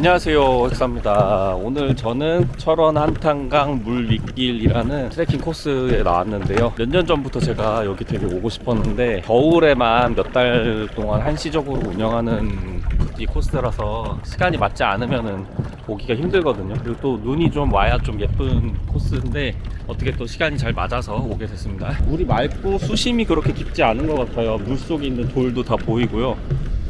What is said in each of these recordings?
안녕하세요 흑사입니다. 오늘 저는 철원 한탄강 물 윗길이라는 트레킹 코스에 나왔는데요. 몇 년 전부터 제가 여기 되게 오고 싶었는데 겨울에만 몇 달 동안 한시적으로 운영하는 이 코스라서 시간이 맞지 않으면은 오기가 힘들거든요. 그리고 또 눈이 좀 와야 좀 예쁜 코스인데 어떻게 또 시간이 잘 맞아서 오게 됐습니다. 물이 맑고 수심이 그렇게 깊지 않은 것 같아요. 물속에 있는 돌도 다 보이고요.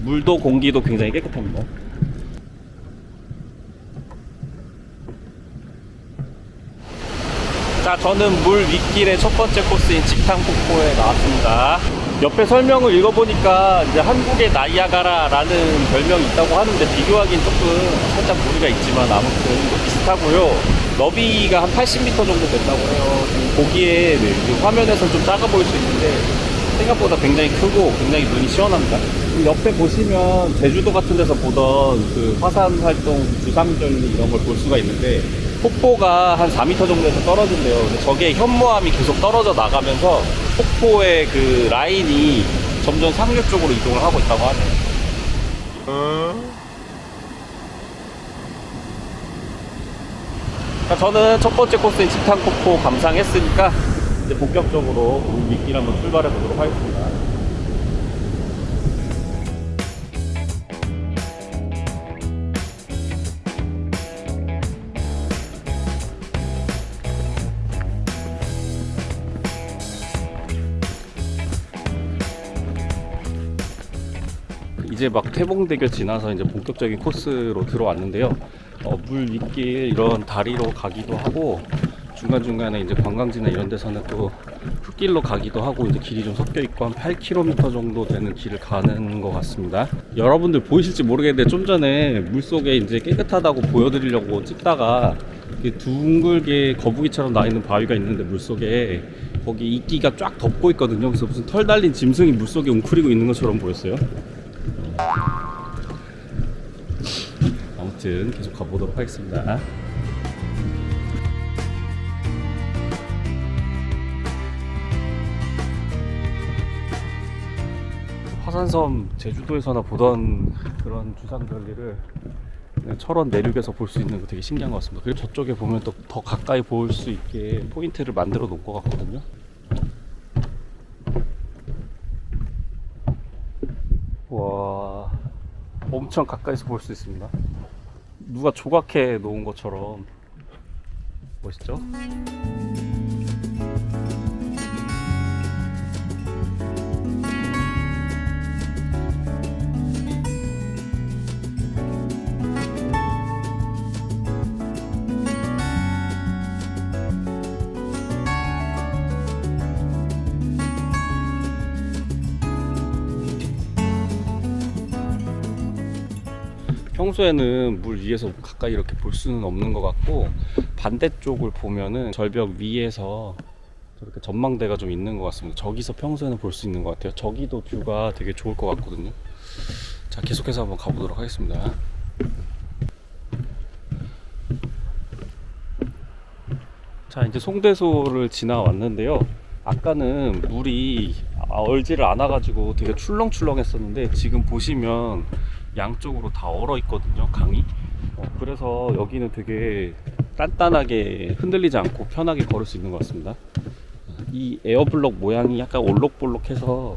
물도 공기도 굉장히 깨끗합니다 자, 저는 물 윗길의 첫 번째 코스인 직탕폭포에 나왔습니다. 옆에 설명을 읽어보니까 이제 한국의 나이아가라라는 별명이 있다고 하는데 비교하기엔 조금 살짝 무리가 있지만 아무튼 뭐 비슷하고요. 너비가 한 80m 정도 된다고 해요. 보기에 네, 화면에서 좀 작아 보일 수 있는데 생각보다 굉장히 크고 굉장히 눈이 시원합니다. 이 옆에 보시면 제주도 같은 데서 보던 그 화산 활동 주상절리 이런 걸 볼 수가 있는데 폭포가 한 4m 정도에서 떨어진대요. 근데 저게 현무암이 계속 떨어져 나가면서 폭포의 그 라인이 점점 상류 쪽으로 이동을 하고 있다고 하네요. 자, 저는 첫 번째 코스인 직탕폭포 감상했으니까 이제 본격적으로 우리 밑길 한번 출발해 보도록 하겠습니다. 이제 막 태봉대교 지나서 이제 본격적인 코스로 들어왔는데요. 어, 물 윗길 이런 다리로 가기도 하고 중간중간에 이제 관광지나 이런 데서는 또 흙길로 가기도 하고 이제 길이 좀 섞여 있고 한 8km 정도 되는 길을 가는 것 같습니다. 여러분들 보이실지 모르겠는데 좀 전에 물 속에 이제 깨끗하다고 보여드리려고 찍다가 둥글게 거북이처럼 나 있는 바위가 있는데 물 속에 거기 이끼가 쫙 덮고 있거든요. 그래서 무슨 털 달린 짐승이 물 속에 웅크리고 있는 것처럼 보였어요. 아무튼 계속 가보도록 하겠습니다. 화산섬 제주도에서나 보던 그런 주상절리를 철원 내륙에서 볼 수 있는 거 되게 신기한 것 같습니다. 그리고 저쪽에 보면 또 더 가까이 볼 수 있게 포인트를 만들어 놓은 것 같거든요. 와, 엄청 가까이서 볼 수 있습니다. 누가 조각해 놓은 것처럼 멋있죠? 평소에는 물 위에서 가까이 이렇게 볼 수는 없는 것 같고 반대쪽을 보면은 절벽 위에서 저렇게 전망대가 좀 있는 것 같습니다. 저기서 평소에는 볼 수 있는 것 같아요. 저기도 뷰가 되게 좋을 것 같거든요. 자, 계속해서 한번 가보도록 하겠습니다. 자, 이제 송대소를 지나왔는데요. 아까는 물이 얼지를 않아가지고 되게 출렁출렁 했었는데 지금 보시면 양쪽으로 다 얼어 있거든요 강이. 어, 그래서 여기는 되게 단단하게 흔들리지 않고 편하게 걸을 수 있는 것 같습니다. 이 에어블럭 모양이 약간 올록볼록해서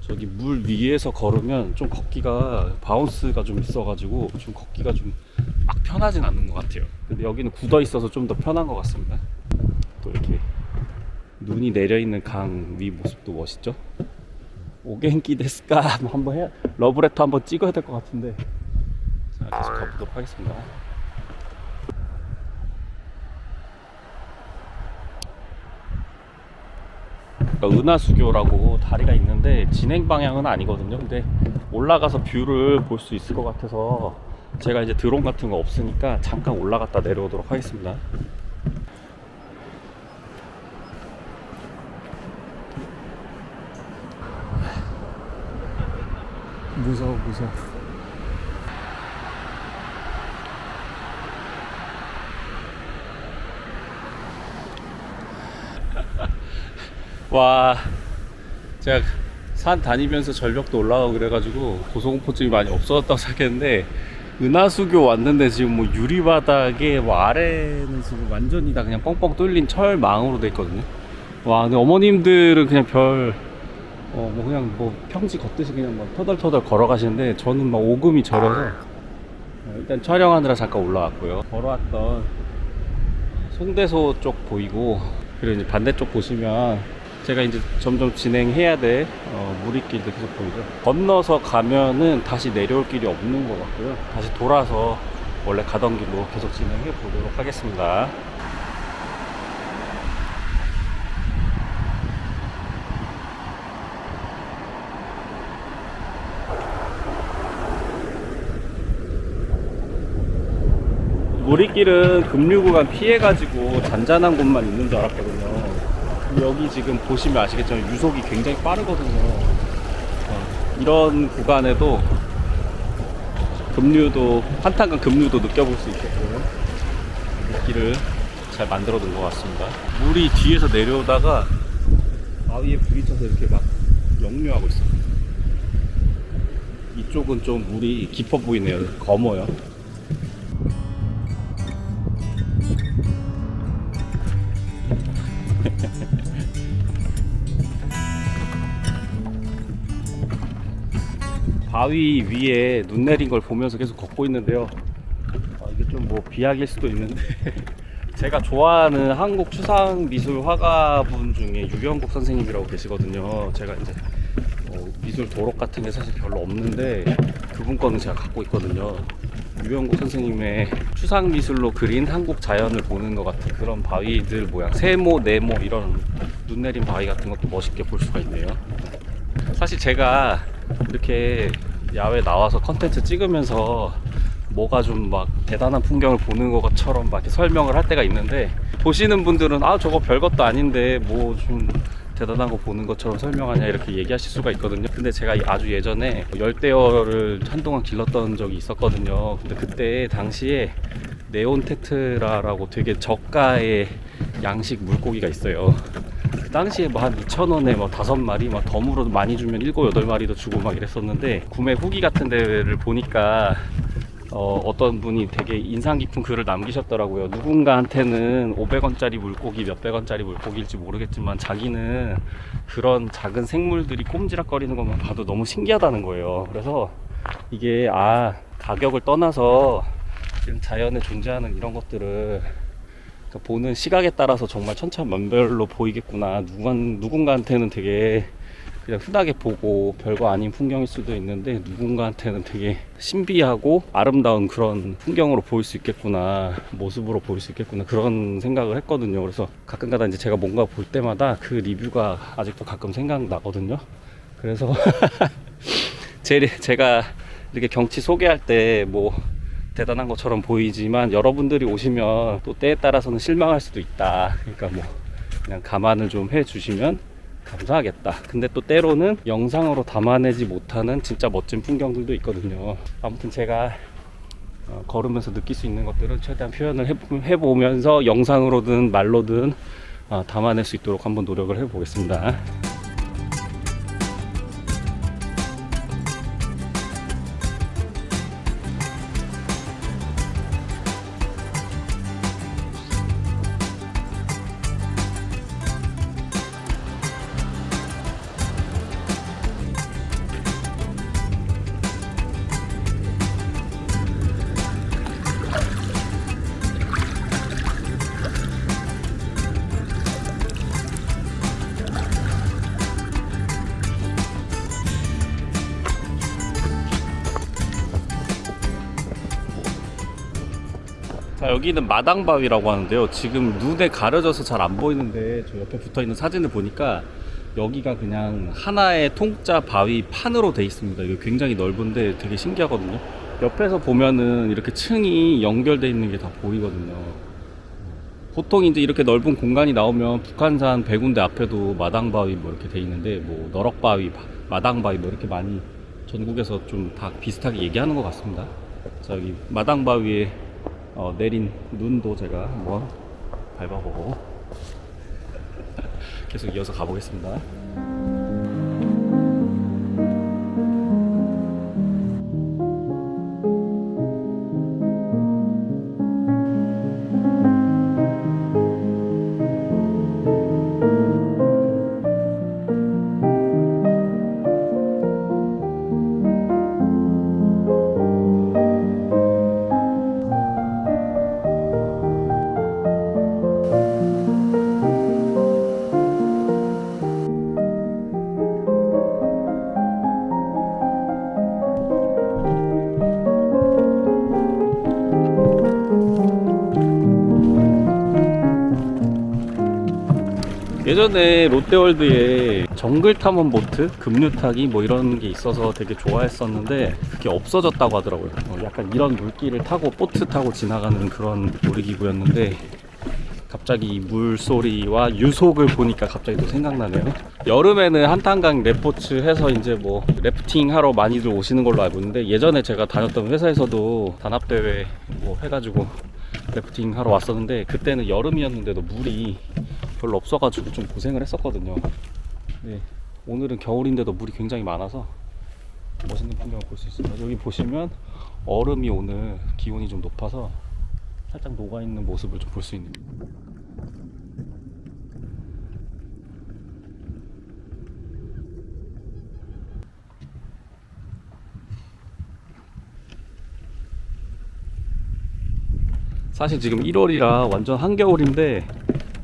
저기 물 위에서 걸으면 좀 걷기가 바운스가 좀 있어가지고 좀 걷기가 좀 막 편하진 않는 것 같아요. 근데 여기는 굳어 있어서 좀 더 편한 것 같습니다. 또 이렇게 눈이 내려 있는 강 위 모습도 멋있죠 오겐키 데스까 뭐 한번 해 러브레터 한번 찍어야 될 것 같은데. 자 계속 가보도록 하겠습니다. 그러니까 은하수교라고 다리가 있는데 진행 방향은 아니거든요. 근데 올라가서 뷰를 볼 수 있을 것 같아서 제가 이제 드론 같은 거 없으니까 잠깐 올라갔다 내려오도록 하겠습니다 무서워 무서워 와 제가 산 다니면서 절벽도 올라가고 그래가지고 고소공포증이 많이 없어졌다고 생각했는데 은하수교 왔는데 지금 뭐 유리바닥에 뭐 아래는 지금 완전히 다 그냥 뻥뻥 뚫린 철망으로 돼 있거든요. 와, 근데 어머님들은 그냥 별, 어, 뭐 그냥 뭐 평지 걷듯이 그냥 막 터덜터덜 걸어가시는데 저는 막 오금이 저려서 어, 일단 촬영하느라 잠깐 올라왔고요. 걸어왔던 송대소 쪽 보이고 그리고 이제 반대쪽 보시면 제가 이제 점점 진행해야 될 어, 무리길도 계속 보이죠. 건너서 가면은 다시 내려올 길이 없는 것 같고요. 다시 돌아서 원래 가던 길로 계속 진행해 보도록 하겠습니다. 무리길은 급류구간 피해가지고 잔잔한 곳만 있는 줄 알았거든요. 여기 지금 보시면 아시겠지만 유속이 굉장히 빠르거든요. 어, 이런 구간에도 급류도 한탄간 급류도 느껴볼 수 있겠고요. 길을 잘 만들어 둔것 같습니다. 물이 뒤에서 내려오다가 바위에 부딪혀서 이렇게 막 역류하고 있어요. 이쪽은 좀 물이 깊어 보이네요. 검어요. 바위 위에 눈 내린 걸 보면서 계속 걷고 있는데요. 아, 이게 좀 뭐 비약일 수도 있는데 제가 좋아하는 한국 추상 미술 화가분 중에 유경국 선생님이라고 계시거든요. 제가 이제 어, 미술 도록 같은 게 사실 별로 없는데 그분 거는 제가 갖고 있거든요. 유경국 선생님의 추상 미술로 그린 한국 자연을 보는 것 같은 그런 바위들 모양, 세모, 네모 이런 눈 내린 바위 같은 것도 멋있게 볼 수가 있네요. 사실 제가 이렇게 야외 나와서 컨텐츠 찍으면서 뭐가 좀 막 대단한 풍경을 보는 것처럼 막 이렇게 설명을 할 때가 있는데 보시는 분들은 아 저거 별것도 아닌데 뭐 좀 대단한 거 보는 것처럼 설명하냐 이렇게 얘기하실 수가 있거든요. 근데 제가 아주 예전에 열대어를 한동안 길렀던 적이 있었거든요. 근데 그때 당시에 네온 테트라라고 되게 저가의 양식 물고기가 있어요. 그 당시에 뭐 한 2,000원에 뭐 다섯 마리, 막 덤으로 많이 주면 일곱, 여덟 마리도 주고 막 이랬었는데 구매 후기 같은 데를 보니까 어, 어떤 분이 되게 인상 깊은 글을 남기셨더라고요. 누군가한테는 500원짜리 물고기, 몇백 원짜리 물고기일지 모르겠지만 자기는 그런 작은 생물들이 꼼지락거리는 것만 봐도 너무 신기하다는 거예요. 그래서 이게 아, 가격을 떠나서 자연에 존재하는 이런 것들을 그러니까 보는 시각에 따라서 정말 천차만별로 보이겠구나. 누군, 누군가한테는 되게 그냥 흔하게 보고 별거 아닌 풍경일 수도 있는데 누군가한테는 되게 신비하고 아름다운 그런 풍경으로 보일 수 있겠구나. 모습으로 보일 수 있겠구나. 그런 생각을 했거든요. 그래서 가끔가다 이제 제가 뭔가 볼 때마다 그 리뷰가 아직도 가끔 생각나거든요. 그래서 제, 제가 이렇게 경치 소개할 때뭐 대단한 것처럼 보이지만 여러분들이 오시면 또 때에 따라서는 실망할 수도 있다. 그러니까 뭐 그냥 감안을 좀 해주시면 감사하겠다. 근데 또 때로는 영상으로 담아내지 못하는 진짜 멋진 풍경들도 있거든요. 아무튼 제가 어, 걸으면서 느낄 수 있는 것들은 최대한 표현을 해보- 해보면서 영상으로든 말로든 어, 담아낼 수 있도록 한번 노력을 해보겠습니다. 자 여기는 마당바위라고 하는데요. 지금 눈에 가려져서 잘 안 보이는데 저 옆에 붙어 있는 사진을 보니까 여기가 그냥 하나의 통짜 바위 판으로 돼 있습니다. 이거 굉장히 넓은데 되게 신기하거든요. 옆에서 보면은 이렇게 층이 연결돼 있는 게 다 보이거든요. 보통 이제 이렇게 넓은 공간이 나오면 북한산 백운대 앞에도 마당바위 뭐 이렇게 돼 있는데 뭐 너럭바위, 바- 마당바위 뭐 이렇게 많이 전국에서 좀 다 비슷하게 얘기하는 것 같습니다. 자 여기 마당바위에 어, 내린 눈도 제가 한번 밟아보고 계속 이어서 가보겠습니다. 예전에 롯데월드에 정글 탐험 보트, 급류 타기 뭐 이런 게 있어서 되게 좋아했었는데 그게 없어졌다고 하더라고요. 어, 약간 이런 물길을 타고 보트 타고 지나가는 그런 놀이기구였는데 갑자기 이 물소리와 유속을 보니까 갑자기 또 생각나네요. 여름에는 한탄강 레포츠 해서 이제 뭐 래프팅 하러 많이들 오시는 걸로 알고 있는데 예전에 제가 다녔던 회사에서도 단합대회 뭐 해가지고 래프팅 하러 왔었는데 그때는 여름이었는데도 물이 별로 없어가지고 좀 고생을 했었거든요. 네, 오늘은 겨울인데도 물이 굉장히 많아서 멋있는 풍경을 볼 수 있습니다. 여기 보시면 얼음이 오늘 기온이 좀 높아서 살짝 녹아 있는 모습을 좀 볼 수 있는. 사실 지금 1월이라 완전 한겨울인데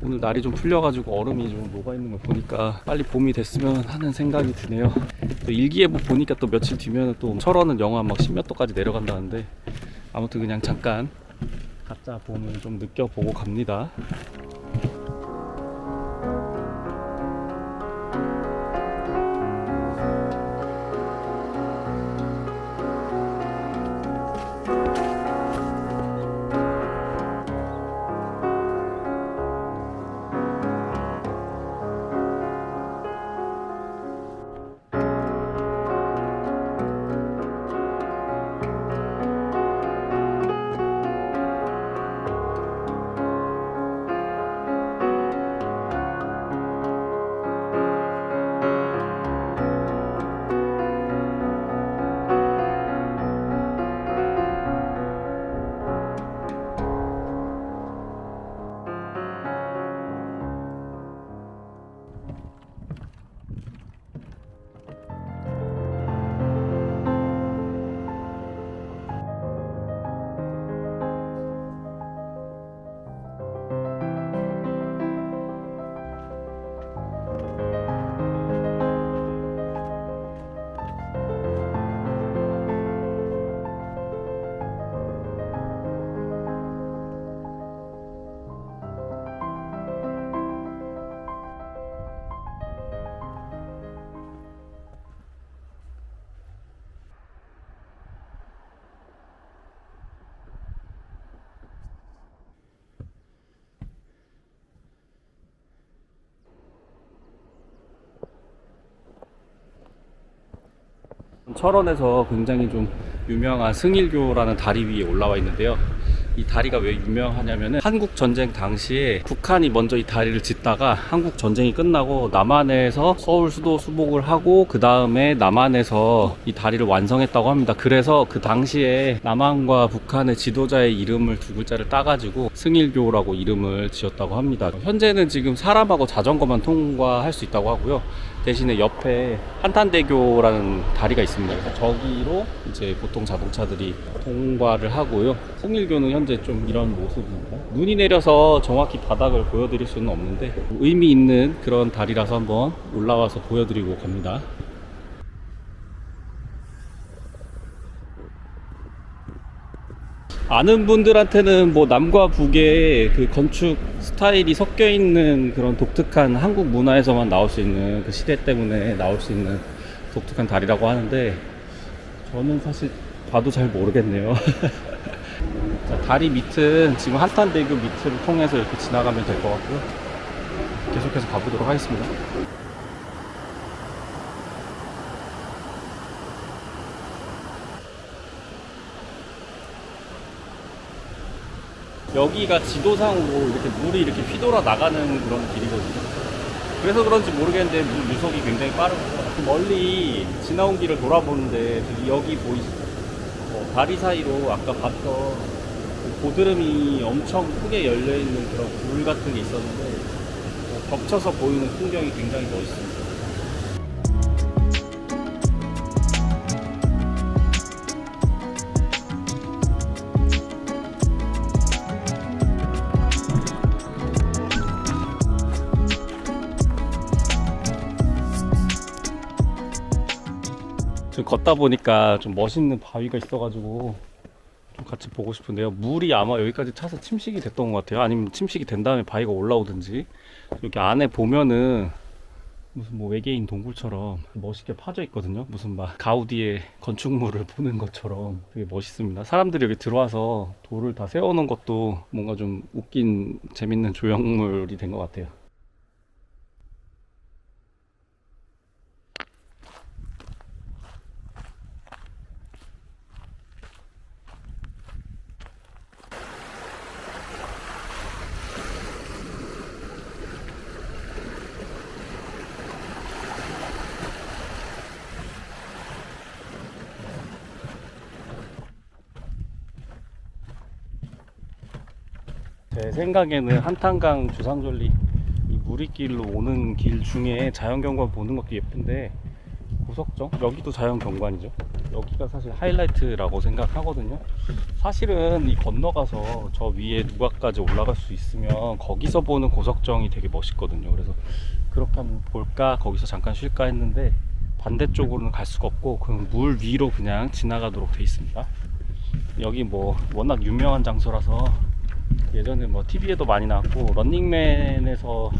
오늘 날이 좀 풀려가지고 얼음이 좀 녹아 있는 걸 보니까 빨리 봄이 됐으면 하는 생각이 드네요. 또 일기예보 보니까 또 며칠 뒤면 또 철원은 영하 막 10몇 도까지 내려간다는데 아무튼 그냥 잠깐 가짜 봄을 좀 느껴보고 갑니다. 철원에서 굉장히 좀 유명한 승일교라는 다리 위에 올라와 있는데요. 이 다리가 왜 유명하냐면은 한국 전쟁 당시에 북한이 먼저 이 다리를 짓다가 한국 전쟁이 끝나고 남한에서 서울 수도 수복을 하고 그 다음에 남한에서 이 다리를 완성했다고 합니다. 그래서 그 당시에 남한과 북한의 지도자의 이름을 두 글자를 따가지고 승일교라고 이름을 지었다고 합니다. 현재는 지금 사람하고 자전거만 통과할 수 있다고 하고요. 대신에 옆에 한탄대교라는 다리가 있습니다. 그래서 저기로 이제 보통 자동차들이 통과를 하고요. 승일교는 현재 좀 이런 모습입니다. 눈이 내려서 정확히 바닥을 보여드릴 수는 없는데 의미 있는 그런 다리라서 한번 올라와서 보여드리고 갑니다. 아는 분들한테는 뭐 남과 북의 그 건축 스타일이 섞여 있는 그런 독특한 한국 문화에서만 나올 수 있는 그 시대 때문에 나올 수 있는 독특한 다리라고 하는데 저는 사실 봐도 잘 모르겠네요. 자, 다리 밑은 지금 한탄대교 밑을 통해서 이렇게 지나가면 될 것 같고요. 계속해서 가보도록 하겠습니다. 여기가 지도상으로 이렇게 물이 이렇게 휘돌아 나가는 그런 길이거든요. 그래서 그런지 모르겠는데 물 유속이 굉장히 빠르고 멀리 지나온 길을 돌아보는데 여기 보이시죠? 어, 다리 사이로 아까 봤던 그 고드름이 엄청 크게 열려 있는 그런 굴 같은 게 있었는데 어, 겹쳐서 보이는 풍경이 굉장히 멋있습니다. 걷다 보니까 좀 멋있는 바위가 있어가지고 좀 같이 보고 싶은데요. 물이 아마 여기까지 차서 침식이 됐던 것 같아요. 아니면 침식이 된 다음에 바위가 올라오든지 여기 안에 보면은 무슨 뭐 외계인 동굴처럼 멋있게 파져 있거든요. 무슨 막 가우디의 건축물을 보는 것처럼 되게 멋있습니다. 사람들이 여기 들어와서 돌을 다 세워놓은 것도 뭔가 좀 웃긴 재밌는 조형물이 된 것 같아요. 제 생각에는 한탄강 주상절리 이 무리길로 오는 길 중에 자연 경관 보는 것도 예쁜데 고석정 여기도 자연 경관이죠. 여기가 사실 하이라이트라고 생각하거든요. 사실은 이 건너가서 저 위에 누가까지 올라갈 수 있으면 거기서 보는 고석정이 되게 멋있거든요. 그래서 그렇게 한번 볼까 거기서 잠깐 쉴까 했는데 반대쪽으로는 갈 수가 없고 그럼 물 위로 그냥 지나가도록 돼 있습니다. 여기 뭐 워낙 유명한 장소라서 예전에 뭐 TV에도 많이 나왔고 런닝맨에서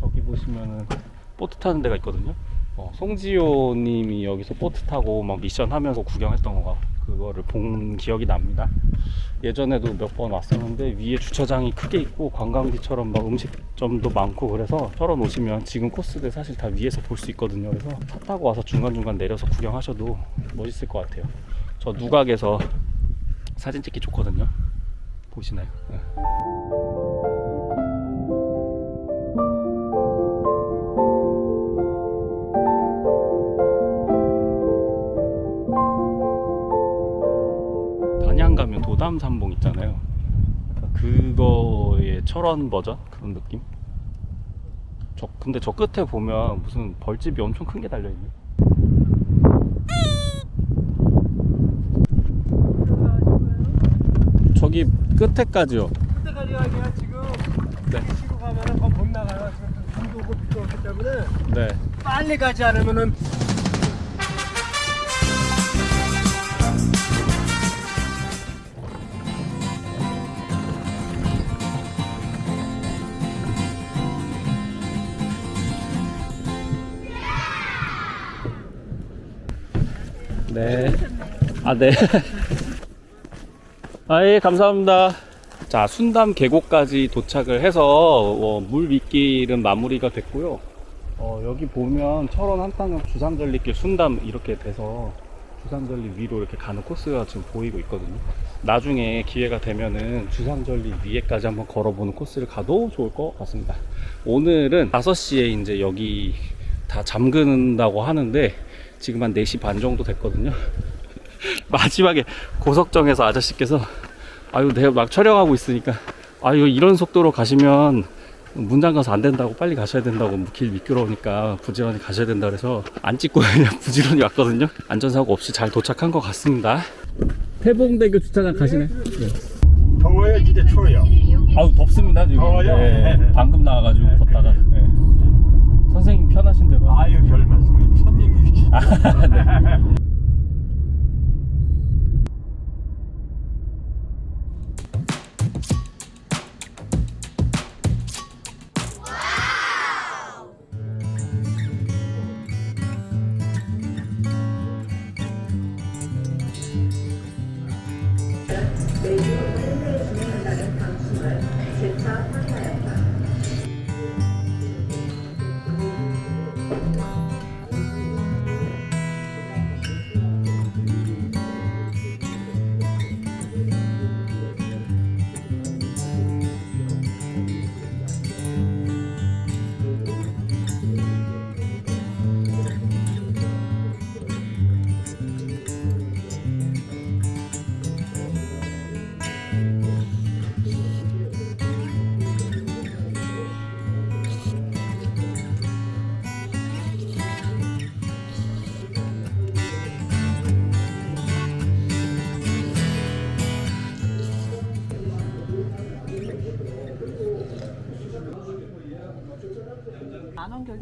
저기 보시면은 보트 타는 데가 있거든요. 어, 송지효 님이 여기서 보트 타고 막 미션 하면서 구경했던 거가 그거를 본 기억이 납니다. 예전에도 몇 번 왔었는데 위에 주차장이 크게 있고 관광지처럼 막 음식점도 많고 그래서 철원 오시면 지금 코스들 사실 다 위에서 볼 수 있거든요. 그래서 차 타고 와서 중간중간 내려서 구경하셔도 멋있을 것 같아요. 저 누각에서 사진 찍기 좋거든요. 보시나요? 네. 단양 가면 도담 삼봉 있잖아요. 그거의 철원 버전 그런 느낌. 저 근데 저 끝에 보면 무슨 벌집이 엄청 큰 게 달려 있네. 저기 끝에까지요. 그때까지 가기가 지금 네. 시로 가면은 더못 나가요. 지금 눈도 오고 비도 오기 때문에 네. 빨리 가지 않으면은 네. 아, 네. 아, 예, 감사합니다. 자, 순담 계곡까지 도착을 해서 어, 물 밑길은 마무리가 됐고요. 어, 여기 보면 철원 한탄강 주상절리길 순담 이렇게 돼서 주상절리 위로 이렇게 가는 코스가 지금 보이고 있거든요. 나중에 기회가 되면은 주상절리 위에까지 한번 걸어보는 코스를 가도 좋을 것 같습니다. 오늘은 5시에 이제 여기 다 잠근다고 하는데 지금 한 4시 반 정도 됐거든요. 마지막에 고석정에서 아저씨께서 아유 내가 막 촬영하고 있으니까 아유 이런 속도로 가시면 문장 가서 안 된다고 빨리 가셔야 된다고 길 미끄러우니까 부지런히 가셔야 된다 그래서 안 찍고 그냥 부지런히 왔거든요. 안전사고 없이 잘 도착한 것 같습니다. 태봉대교 주차장 가시네. 더워요? 진짜 추워요. 아우 덥습니다 지금. 더워요? 네, 방금 나와가지고 걷다가. 네. 선생님 편하신 대로. 아유 별 말씀을 천님이시지.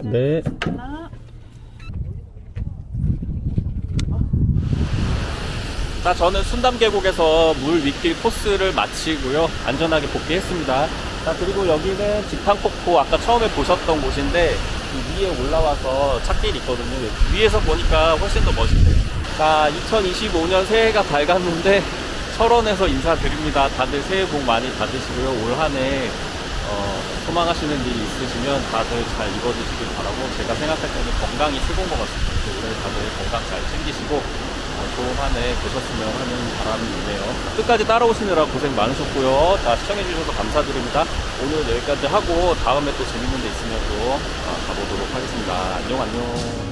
네 자, 저는 순담 계곡에서 물 위길 코스를 마치고요. 안전하게 복귀했습니다. 자, 그리고 여기는 직탕폭포 아까 처음에 보셨던 곳인데 이 위에 올라와서 찾길이 있거든요. 위에서 보니까 훨씬 더 멋있네요. 자, 2025년 새해가 밝았는데 철원에서 인사드립니다. 다들 새해 복 많이 받으시고요. 올 한해 어, 소망하시는 일이 있으시면 다들 잘 이루어지시길 바라고 제가 생각할 때는 건강이 최고인 것 같습니다. 올해 다들 건강 잘 챙기시고 어, 좋은 한 해 되셨으면 하는 바람이 있네요. 끝까지 따라오시느라 고생 많으셨고요. 자, 시청해주셔서 감사드립니다. 오늘 여기까지 하고 다음에 또 재밌는 데 있으면 또 아, 가보도록 하겠습니다. 안녕, 안녕.